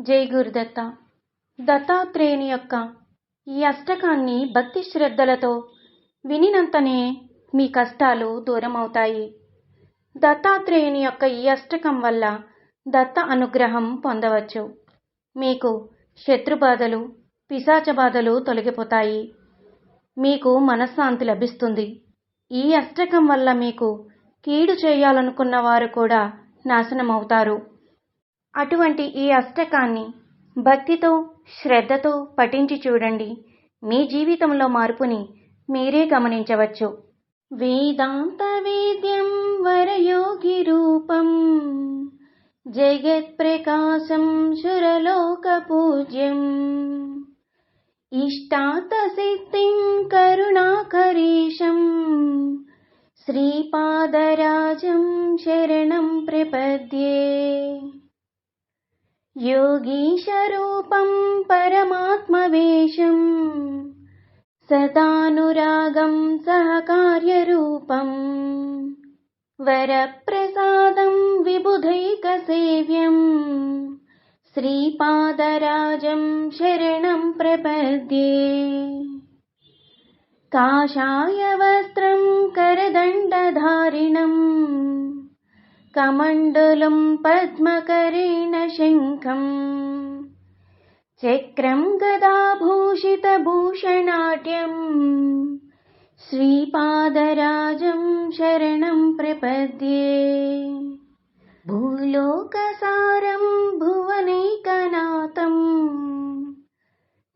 జై గురుదత్త. దత్తాత్రేయుని యొక్క ఈ అష్టకాన్ని భక్తి శ్రద్ధలతో వినినంతనే మీ కష్టాలు దూరమవుతాయి. దత్తాత్రేయుని యొక్క ఈ అష్టకం వల్ల దత్త అనుగ్రహం పొందవచ్చు. మీకు శత్రుబాధలు పిశాచ బాధలు తొలగిపోతాయి. మీకు మనశ్శాంతి లభిస్తుంది. ఈ అష్టకం వల్ల మీకు కీడు చేయాలనుకున్న వారు కూడా నాశనమవుతారు. అటువంటి ఈ అష్టకాన్ని భక్తితో శ్రద్ధతో పఠించి చూడండి. మీ జీవితంలో మార్పుని మీరే గమనించవచ్చు. వేదాంత వేద్యం వరయోగి రూపం. జగత్ప్రకాశం సురలోక పూజ్యం. ఇష్టాత సిద్ధిం కరుణాకరీశం. శ్రీపాదరాజం శరణం ప్రపద్యే. योगीशरूपं परमात्मवेशम् सदानुरागं सहकार्यरूपम् वरप्रसादं विबुधैकसेव्यम् श्रीपादराजं शरणं प्रपद्ये। काषायवस्त्रं करदण्डधारिणम् कमण्डलं पद्मकरेण शङ्खम्। चक्रं गदाभूषितभूषणाढ्यम् श्रीपादराजं शरणं प्रपद्ये। भूलोकसारं भुवनैकनाथम्।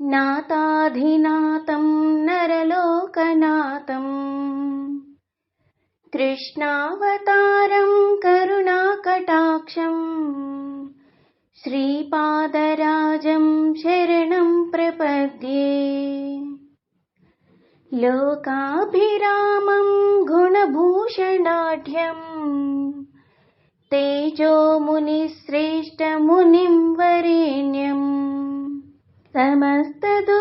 नाताधिनाथं नरलोकनाथम् कृष्णावतारं करुणाकटाक्षम् श्रीपादराजं शरणं प्रपद्ये। लोकाभिरामं गुणभूषणाढ्यम् तेजोमुनिश्रेष्ठमुनिं वरेण्यम्। समस्तदुःखानि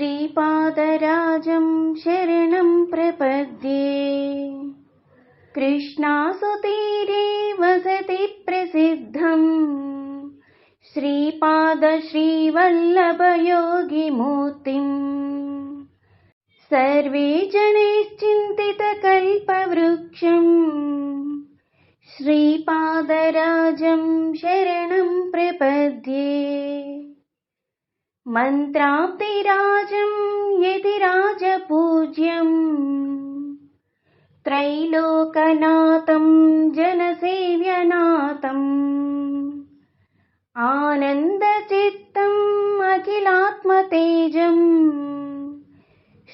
श्रीपादराजं शरणं प्रपद्ये। कृष्णासुतीरे वसति प्रसिद्धम्। श्रीपादश्रीवल्लभयोगिमूर्तिम् सर्वे जनैश्चिन्तितकल्पवृक्षम् श्रीपादराजं शरणं प्रपद्ये मन्त्राब्धिराजं यदि राजपूज्यम् त्रैलोकनाथं जनसेव्यनाथम्। आनन्दचित्तम् अखिलात्मतेजम्।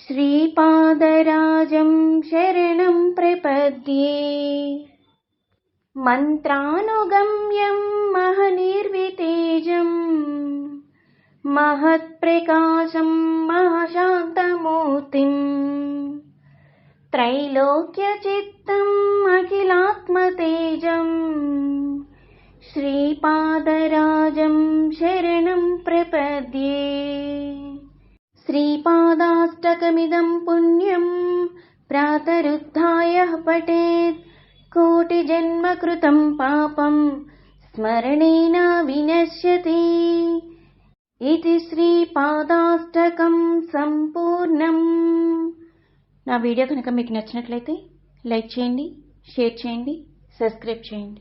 श्रीपादराजं शरणं प्रपद्ये। मन्त्रानुगम्यं महनिर्वितेजम् महत्प्रकाशं महाशान्तमूर्तिम् त्रैलोक्यचित्तम् अखिलात्मतेजम् श्रीपादराजं शरणं प्रपद्ये श्रीपादाष्टकमिदं पुण्यं प्रातरुद्धाय पठेत् कोटिजन्मकृतं पापं स्मरणेन विनश्यति ఇది శ్రీపాదాష్టకం సంపూర్ణం నా వీడియో కనుక మీకు నచ్చినట్లయితే లైక్ చేయండి షేర్ చేయండి సబ్స్క్రైబ్ చేయండి.